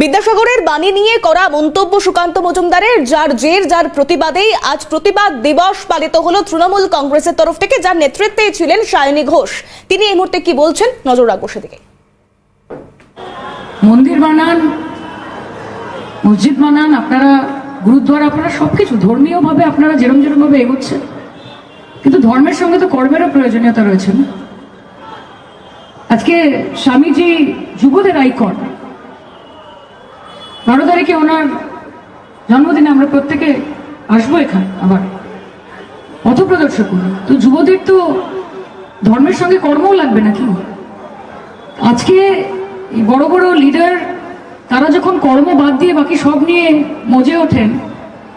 বিদ্যাসাগরের বাণী নিয়ে করা মন্তব্য সুকান্ত মজুমদারের, যার জের, যার প্রতিবাদেই আজ প্রতিবাদ দিবস পালিত হলো তৃণমূল কংগ্রেসের তরফ থেকে, যার নেতৃত্বে ছিলেন সায়নী ঘোষ। তিনি এই মুহূর্তে কি বলছেন? নজর রাখব সেদিকে। মন্দির বানান, মসজিদ বানান, আপনারা গুরুদ্বার, আপনারা সবকিছু ধর্মীয়ভাবে আপনারা যেরম যেরম ভাবে এগোচ্ছেন। কিন্তু ধর্মের সঙ্গে তো কর্মেরও প্রয়োজনীয়তা রয়েছে না। আজকে স্বামীজি যুবদের আইকন তারিখে ওনার জন্মদিনে আমরা প্রত্যেকে আসব এখানে আবার। পথপ্রদর্শক। তো যুবদের তো ধর্মের সঙ্গে কর্মও লাগবে নাকি? আজকে বড় বড় লিডার তারা যখন কর্ম বাদ দিয়ে বাকি সব নিয়ে মজে ওঠেন,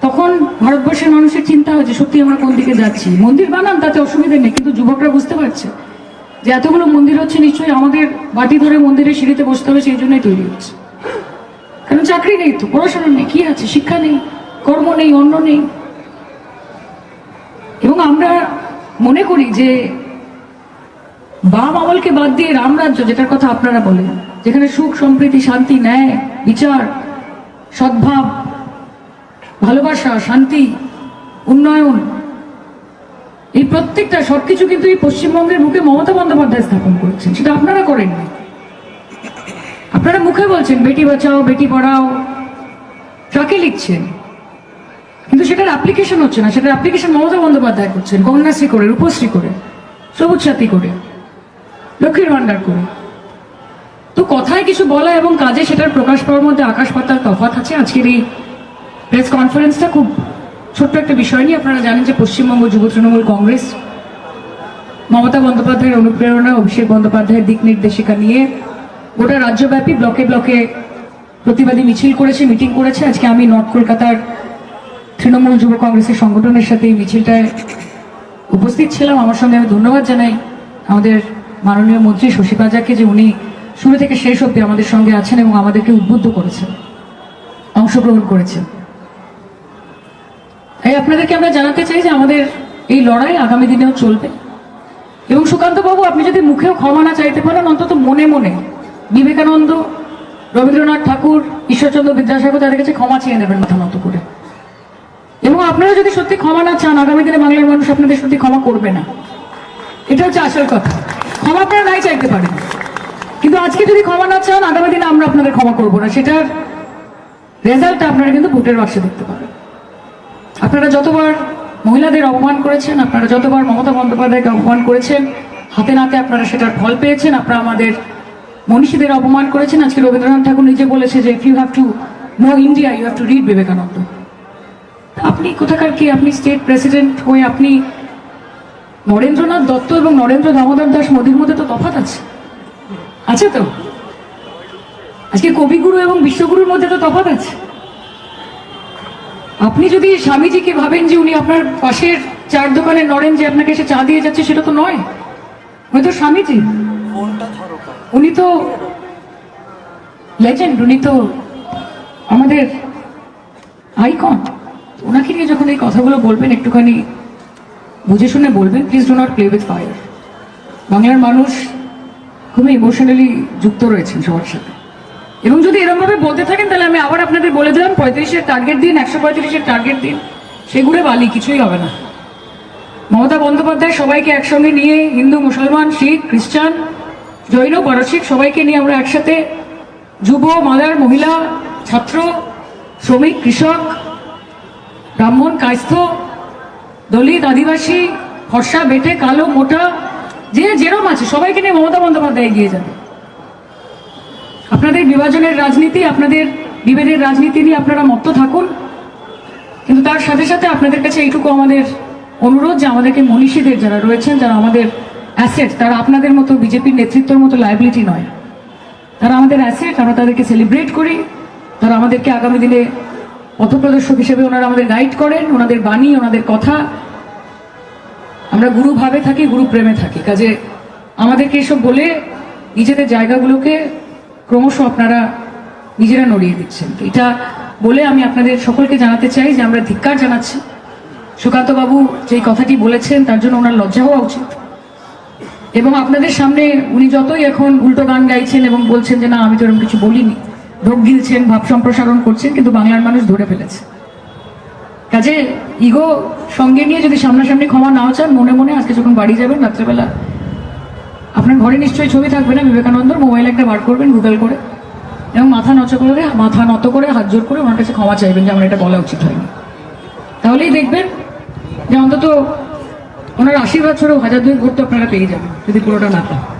তখন ভারতবর্ষের মানুষের চিন্তা হয় যে সত্যি আমরা কোন দিকে যাচ্ছি। মন্দির বানান, তাতে অসুবিধা নেই, কিন্তু যুবকরা বুঝতে পারছে যে এতগুলো মন্দির হচ্ছে নিশ্চয়ই আমাদের বাটি ধরে মন্দিরের সিঁড়িতে বসতে হবে, সেই জন্যই তৈরি হচ্ছে। কারণ চাকরি নেই তো, পড়াশোনা নেই, কি আছে? শিক্ষা নেই, কর্ম নেই অন্য নেই। এবং আমরা মনে করি যে বাম আমলকে বাদ দিয়ে রামরাজ্য যেটার কথা আপনারা বলেন, যেখানে সুখ, সম্প্রীতি, শান্তি, ন্যায়, বিচার, সদ্ভাব, ভালোবাসা, শান্তি, উন্নয়ন, এই প্রত্যেকটা সবকিছু কিন্তু এই পশ্চিমবঙ্গের মুখে মমতা বন্দ্যোপাধ্যায় স্থাপন করেছেন, সেটা আপনারা করেননি। আপনারা মুখে বলছেন, বেটি বাঁচাও, বেটি পড়াও। ট্রাকে লিখছেন? কিন্তু সেটার অ্যাপ্লিকেশন হচ্ছে না, সেটার অ্যাপ্লিকেশন মমতা বন্দ্যোপাধ্যায় করছেন, কন্যাশ্রী করে, রূপশ্রী করে, সবুজ সাথী করে, লক্ষ্মীর ভান্ডার করে। তো কথায় কিছু বলা এবং কাজে সেটার প্রকাশ পাওয়ার মধ্যে আকাশ পাতাল তফাৎ আছে। আজকের এই প্রেস কনফারেন্সটা খুব ছোট্ট একটা বিষয় নিয়ে আপনারা জানেন যে পশ্চিমবঙ্গ যুব তৃণমূল কংগ্রেস, মমতা বন্দ্যোপাধ্যায়ের অনুপ্রেরণা, অভিষেক বন্দ্যোপাধ্যায়ের দিক নির্দেশিকা নিয়ে গোটা রাজ্যব্যাপী ব্লকে ব্লকে প্রতিবাদী মিছিল করেছে মিটিং করেছে। আজকে আমি নর্থ কলকাতার তৃণমূল যুব কংগ্রেসের সংগঠনের সাথে এই মিছিলটায় উপস্থিত ছিলাম। আমার সঙ্গে আমি ধন্যবাদ জানাই আমাদের মাননীয় মন্ত্রী শশী পাজাকে যে উনি শুরু থেকে শেষ অব্দি আমাদের সঙ্গে আছেন এবং আমাদেরকে উদ্বুদ্ধ করেছেন, অংশগ্রহণ করেছেন। তাই আপনাদেরকে আমরা জানাতে চাই যে আমাদের এই লড়াই আগামী দিনেও চলবে। এবং সুকান্তবাবু, আপনি যদি মুখেও ক্ষমা না চাইতে পারেন, অন্তত মনে মনে বিবেকানন্দ, রবীন্দ্রনাথ ঠাকুর, ঈশ্বরচন্দ্র বিদ্যাসাগর, তাদের কাছে ক্ষমা চেয়ে নেবেন মাথা মতো করে। এবং আপনারা যদি সত্যি ক্ষমা না চান আগামী দিনে বাংলার মানুষ আপনাদের সত্যি ক্ষমা করবে না। এটা হচ্ছে আসল কথা। ক্ষমা আপনারা নাই চাইতে পারেন। কিন্তু আজকে যদি ক্ষমা না চান, আগামী দিনে আমরা আপনাদের ক্ষমা করব না। সেটার রেজাল্টটা আপনারা কিন্তু ভোটের বাক্সে দেখতে পাবেন। আপনারা যতবার মহিলাদের অপমান করেছেন, আপনারা যতবার মমতা বন্দ্যোপাধ্যায়কে অপমান করেছেন, হাতে নাতে আপনারা সেটার ফল পেয়েছেন। আপনারা আমাদের মনীষীদের অপমান করেছেন। আজকে রবীন্দ্রনাথ ঠাকুর নিজে বলেছে যে if you have to know India you have to read Vivekananda আপনি কোথাকার কি? আপনি স্টেট প্রেসিডেন্ট হয়ে আপনি নরেন্দ্রনাথ দত্ত এবং নরেন্দ্র দামোদর দাস মোদীর মধ্যে তো তফাৎ আছে। আছে তো? আজকে কবিগুরু এবং বিশ্বগুরুর মধ্যে তো তফাৎ আছে। আপনি যদি স্বামীজিকে ভাবেন যে উনি আপনার পাশের চার দোকানে নরেন যে আপনাকে এসে চা দিয়ে যাচ্ছে, সেটা তো নয়। হয়তো স্বামীজি। উনি তো লেজেন্ড উনি তো আমাদের আইকন ওনাকে নিয়ে যখন এই কথাগুলো বলবেন, একটুখানি বুঝে শুনে বলবেন please do not play with fire বাংলার মানুষ খুবই ইমোশনালি যুক্ত রয়েছেন সবার সাথে। এবং যদি এরকম ভাবে বলতে থাকেন, তাহলে আমি আবার আপনাদের বলে দিলাম, পঁয়ত্রিশের টার্গেট দিন, একশো পঁয়ত্রিশের টার্গেট দিন সেগুলো বালি, কিছুই হবে না। মমতা বন্দ্যোপাধ্যায় সবাইকে একসঙ্গে নিয়ে হিন্দু, মুসলমান, শিখ, খ্রিস্টান জৈন পারসিক সবাইকে নিয়ে আমরা একসাথে যুব, মাদার, মহিলা, ছাত্র, শ্রমিক, কৃষক, ব্রাহ্মণ, কায়স্থ, দলিত, আদিবাসী, ফর্সা, বেটে, কালো, মোটা, যে যেরম আছে, সবাইকে নিয়ে মমতা বন্দ্যোপাধ্যায় এগিয়ে যাবে আপনাদের বিভাজনের রাজনীতি, আপনাদের বিভেদের রাজনীতি নিয়ে আপনারা মত্ত থাকুন। কিন্তু তার সাথে সাথে আপনাদের কাছে এইটুকু আমাদের অনুরোধ যে আমাদেরকে মনীষীদের যারা রয়েছেন, যারা আমাদের অ্যাসেট তারা আপনাদের মতো বিজেপির নেতৃত্বের মতো লাইবিলিটি নয়। তারা আমাদের অ্যাসেট আমরা তাদেরকে সেলিব্রেট করি। তারা আমাদেরকে আগামী দিনে পথপ্রদর্শক হিসেবে ওনারা আমাদের গাইড করেন, ওনাদের বাণী, ওনাদের কথা। আমরা গুরু ভাবে থাকি গুরু প্রেমে থাকি। কাজে আমাদেরকে এসব বলে নিজেদের জায়গাগুলোকে ক্রমশ আপনারা নিজেরা নড়িয়ে দিচ্ছেন। এটা বলে আমি আপনাদের সকলকে জানাতে চাই যে আমরা ধিক্কার জানাচ্ছি। সুকান্তবাবু যেই কথাটি বলেছেন, তার জন্য ওনার লজ্জা হওয়া উচিত। এবং আপনাদের সামনে উনি যতই এখন উল্টো গান গাইছেন এবং বলছেন যে, না, আমি তো এরকম কিছু বলিনি। ঢোক গিলছেন, ভাব সম্প্রসারণ করছেন, কিন্তু বাংলার মানুষ ধরে ফেলেছে। কাজে ইগো সঙ্গে নিয়ে যদি সামনাসামনি ক্ষমা নাও চান, মনে মনে আজকে যখন বাড়ি যাবেন, রাত্রেবেলা আপনার ঘরে নিশ্চয়ই ছবি থাকবে না? বিবেকানন্দর মোবাইল একটা বার করবেন, গুগল করে, এবং মাথা নত করে, মাথা নত করে, হাত জোর করে ওনার কাছে ক্ষমা চাইবেন যে, আমার এটা বলা উচিত হয়নি। তাহলেই দেখবেন যে, অন্তত ওনার আশীর্বাদ ছাড়াও হাজার দুই ভোট তো আপনারা পেয়ে যাবেন যদি পুরোটা না পান।